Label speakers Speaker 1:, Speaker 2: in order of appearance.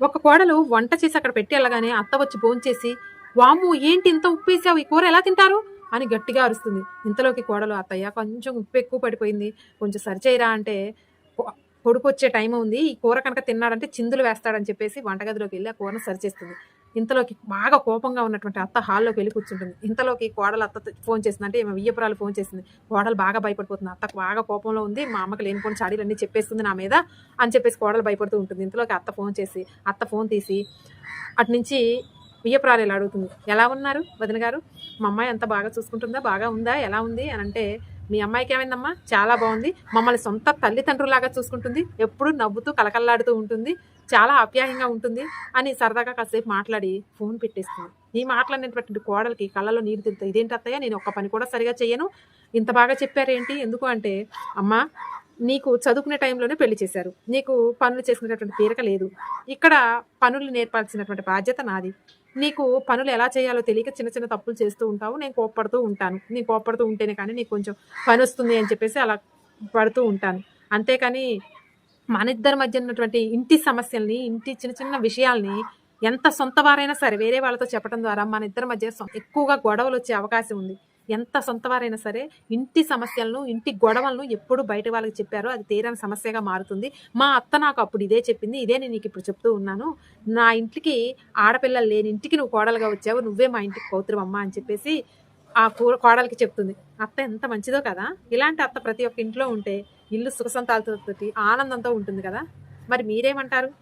Speaker 1: ఒక కోడలు వంట చేసి అక్కడ పెట్టి వెళ్ళగానే అత్త వచ్చి భోంచేసి వాము ఏంటి ఇంత ఉప్పు వేసావు? ఈ కూర ఎలా తింటారు? అని గట్టిగా అరుస్తుంది. ఇంతలోకి కోడలు అత్తయ్య కొంచెం ఉప్పు ఎక్కువ పడిపోయింది. కొంచెం సరిచేయరా అంటే కొడుకు వచ్చే టైం ఉంది. ఈ కూర కనుక తిన్నాడంటే చిందులు వేస్తాడని చెప్పేసి వంటగదిలోకి వెళ్ళి ఆ కూరను సరిచేస్తుంది ఇంతలోకి బాగా కోపంగా ఉన్నటువంటి అత్త హాల్లోకి వెళ్ళి కూర్చుంటుంది. ఇంతలోకి కోడలు అత్త ఫోన్ చేసింది అంటే ఈమె వియ్యపురాలు ఫోన్ చేసింది. కోడలు బాగా భయపడిపోతుంది. అత్తకు బాగా కోపంలో ఉంది. మా అమ్మకి లేనిపోయిన చాడీలన్నీ చెప్పేస్తుంది నా మీద అని చెప్పేసి కోడలు భయపడుతూ ఉంటుంది. ఇంతలోకి అత్త ఫోన్ చేసి అత్త ఫోన్ తీసి అటు నుంచి వియ్యపురాలు ఇలా అడుగుతుంది. ఎలా ఉన్నారు వదిన గారు? మా అమ్మాయి అంత బాగా చూసుకుంటుందా? బాగా ఉందా? ఎలా ఉంది? అని అంటే మీ అమ్మాయికి ఏమైందమ్మా? చాలా బాగుంది. మమ్మల్ని సొంత తల్లిదండ్రులాగా చూసుకుంటుంది. ఎప్పుడు నవ్వుతూ కలకల్లాడుతూ ఉంటుంది. చాలా అప్యాయంగా ఉంటుంది అని సరదాగా కాసేపు మాట్లాడి ఫోన్ పెట్టేస్తుంది. ఈ మాట్లాడినటువంటి కోడలికి కళ్ళలో నీరు తిరుగుతాయి. ఇదేంటి అత్తయ్య? నేను ఒక్క పని కూడా సరిగా చేయను ఇంత బాగా చెప్పారేంటి? ఎందుకు అంటే అమ్మా నీకు చదువుకునే టైంలోనే పెళ్ళి చేశారు. నీకు పనులు చేసుకునేటటువంటి తీరిక లేదు. ఇక్కడ పనులు నేర్పాల్సినటువంటి బాధ్యత నాది. నీకు పనులు ఎలా చేయాలో తెలియక చిన్న చిన్న తప్పులు చేస్తూ ఉంటావు. నేను కోప్పడుతూ ఉంటాను. నేను కోప్పడుతూ ఉంటేనే కానీ నీకు కొంచెం పని వస్తుంది అని చెప్పేసి అలా పడుతూ ఉంటాను. అంతేకాని మన ఇద్దరి మధ్య ఉన్నటువంటి ఇంటి సమస్యల్ని ఇంటి చిన్న చిన్న విషయాల్ని ఎంత సొంత వారైనా సరే వేరే వాళ్ళతో చెప్పడం ద్వారా మన ఇద్దరి మధ్య ఎక్కువగా గొడవలు వచ్చే అవకాశం ఉంది. ఎంత సొంతవారైనా సరే ఇంటి సమస్యలను ఇంటి గొడవలను ఎప్పుడు బయట వాళ్ళకి చెప్పారో అది తీరని సమస్యగా మారుతుంది. మా అత్త నాకు అప్పుడు ఇదే చెప్పింది ఇదే నేను నీకు ఇప్పుడు చెప్తూ ఉన్నాను. నా ఇంటికి ఆడపిల్లలు లేని ఇంటికి నువ్వు కోడలుగా వచ్చావు నువ్వే మా ఇంటికి కోతురు అమ్మ అని చెప్పేసి ఆ కూర కోడలికి చెప్తుంది. అత్త ఎంత మంచిదో కదా? ఇలాంటి అత్త ప్రతి ఒక్క ఇంట్లో ఉంటే ఇల్లు సుఖసంతాలతో ఆనందంతో ఉంటుంది కదా? మరి మీరేమంటారు?